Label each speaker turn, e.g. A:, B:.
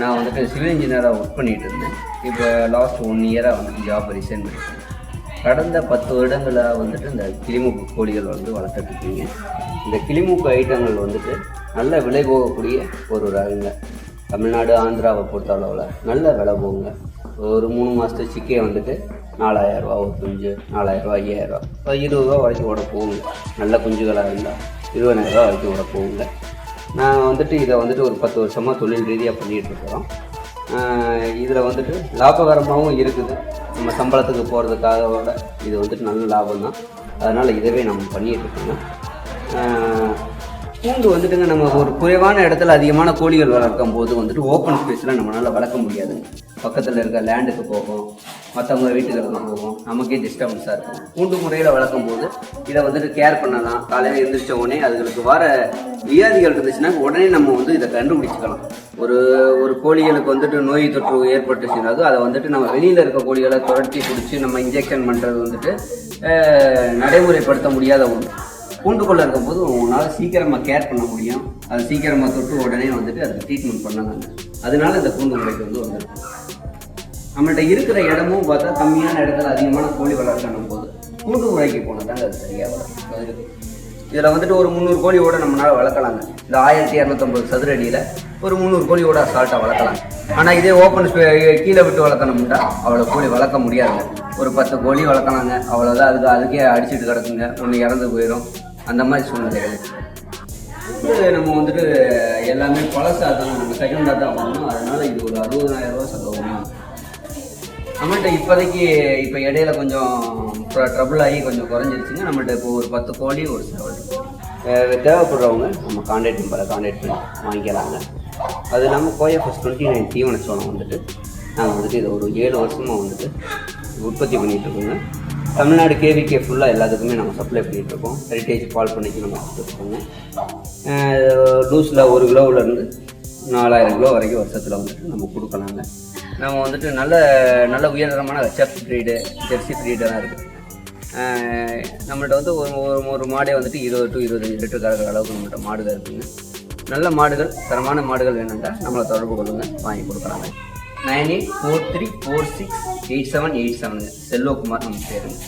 A: நான் வந்துட்டு சிவில் இன்ஜினியராக ஒர்க் பண்ணிகிட்டு இருந்தேன். இப்போ லாஸ்ட் ஒன் இயராக வந்துட்டு ஜாப் ரிசைன் பண்ணிட்டேன். கடந்த பத்து வருடங்களாக வந்துட்டு இந்த கிளிமூக்கு கோழிகள் வந்து வளர்த்துட்ருக்கீங்க இந்த கிளிமூக்கு ஐட்டங்கள் வந்துட்டு நல்ல விலை போகக்கூடிய ஒரு ரகங்க. தமிழ்நாடு ஆந்திராவை பொறுத்த அளவில் நல்ல விலை போகுங்க. ஒரு மூணு மாதத்து சிக்கே வந்துட்டு நாலாயிரரூவா ஒரு குஞ்சு நாலாயிரரூவா ஐயாயிரரூவா இருபது ரூபா வரைக்கும் கூட போகுங்க. நல்ல குஞ்சுகளாக இருந்தால் இருபதாயிரரூவா வரைக்கும் கூட போகுங்க. நான் வந்துட்டு இதை வந்துட்டு ஒரு பத்து வருஷமாக தொழில் ரீதியாக பண்ணிகிட்டு இருக்கிறோம். இதில் வந்துட்டு லாபகரமாகவும் இருக்குது. நம்ம சம்பளத்துக்கு போகிறதுக்காக விட இது வந்துட்டு நல்ல லாபம் தான் அதனால் இதவே நம்ம பண்ணிகிட்டு இருக்கோங்க. பூண்டு வந்துட்டுங்க நம்ம ஒரு குறைவான இடத்துல அதிகமான கோழிகள் வளர்க்கும் போது வந்துட்டு ஓப்பன் ஸ்பேஸில் நம்மளால் வளர்க்க முடியாதுங்க பக்கத்தில் இருக்க லேண்டுக்கு போகும் மற்றவங்க வீட்டுகளுக்கு போகும் நமக்கே டிஸ்டர்பன்ஸாக இருக்கும். பூண்டு முறையில் வளர்க்கும் போது இதை வந்துட்டு கேர் பண்ணலாம். காலையில் எழுந்திரிச்ச உடனே அதுகளுக்கு வர வியாதிகள் இருந்துச்சுன்னா உடனே நம்ம வந்து இதை கண்டுபிடிச்சிக்கலாம். ஒரு ஒரு கோழிகளுக்கு வந்துட்டு நோய் தொற்று ஏற்பட்டுச்சுனாலும் அதை வந்துட்டு நம்ம வெளியில் இருக்க கோழிகளை துரட்டி பிடிச்சி நம்ம இன்ஜெக்ஷன் பண்ணுறது வந்துட்டு நடைமுறைப்படுத்த முடியாத ஒன்று பூண்டுக்குள்ளே இருக்கும்போது உங்களால் சீக்கிரமாக கேர் பண்ண முடியும். அது சீக்கிரமாக தொட்டு உடனே வந்துட்டு அதுக்கு ட்ரீட்மெண்ட் பண்ணலாங்க அதனால இந்த கூண்டு முறைக்கு வந்து வந்துருக்கு. நம்மள்ட்ட இருக்கிற இடமும் பார்த்தா கம்மியான இடத்துல அதிகமான கோழி வளர்க்கணும் போது கூண்டு முறைக்கு போனதாங்க அது சரியாக வளர்க்கும் இதில் வந்துட்டு ஒரு முந்நூறு கோழியோட நம்மளால் வளர்க்கலாங்க. இந்த ஆயிரத்தி இரநூத்தம்பது சதுர அடியில் ஒரு முந்நூறு கோழியோட அசால்ட்டாக வளர்க்கலாம் ஆனால் இதே ஓப்பன் கீழே விட்டு வளர்க்கணும்னா அவ்வளோ கோழி வளர்க்க முடியாதுங்க. ஒரு பத்து கோழி வளர்க்கலாங்க. அவ்வளோதான் அதுக்கு அதுக்கே அடிச்சுட்டு கிடக்குங்க. ஒன்று இறந்து போயிடும் அந்த மாதிரி சூழ்நிலைகள் நம்ம வந்துட்டு எல்லாமே பழசாக தான் நம்ம செகண்டாக தான் வாங்கணும். அதனால் இது ஒரு அறுபதாயிரம் ரூபா செலவு நம்மள்ட்ட இப்போதைக்கு இப்போ இடையில கொஞ்சம் ட்ரபிள் ஆகி கொஞ்சம் குறைஞ்சிருச்சுங்க. நம்மள்கிட்ட இப்போ ஒரு பத்து கோடி ஒரு சேவல் தேவைப்படுறவங்க நம்ம கான்டாக்ட் நம்பரை கான்டாக்ட் பண்ணி வாங்கிக்கலாங்க. அது இல்லாமல் கோயஃபஸ் டுவெண்ட்டி நைன் தீவன சோளம் வந்துட்டு நாங்கள் வந்துட்டு இதை ஒரு ஏழு வருஷமாக வந்துட்டு உற்பத்தி பண்ணிகிட்டு இருக்கோங்க. தமிழ்நாடு கேவிகே ஃபுல்லாக எல்லாத்துக்குமே நம்ம சப்ளை பண்ணிகிட்டு இருக்கோம் ஹெரிட்டேஜ் பால் பண்ணிக்கு நம்ம கொடுத்துருக்கோங்க. லூஸில் ஒரு கிலோவிலேருந்து நாலாயிரம் கிலோ வரைக்கும் வருஷத்தில் வந்துட்டு நம்ம கொடுக்கலாங்க. நம்ம வந்துட்டு நல்ல நல்ல உயர்தரமான செஃப் ப்ரீடு ஜெர்சி ப்ரீடெல்லாம் இருக்குது நம்மள்ட்ட வந்து ஒரு ஒரு ஒரு மாடே வந்துட்டு இருபது டு இருபத்தஞ்சு லிட்டர் கறக்கிற அளவுக்கு நம்மள்ட்ட மாடுகள் இருக்குதுங்க நல்ல மாடுகள் தரமான மாடுகள் வேணும்னா நம்மளை தொடர்பு கொள்ளுங்க. வாங்கி கொடுக்குறாங்க nine eight four three four six eight seven eight செவனுங்க Selvakumar நம்ம பேருங்க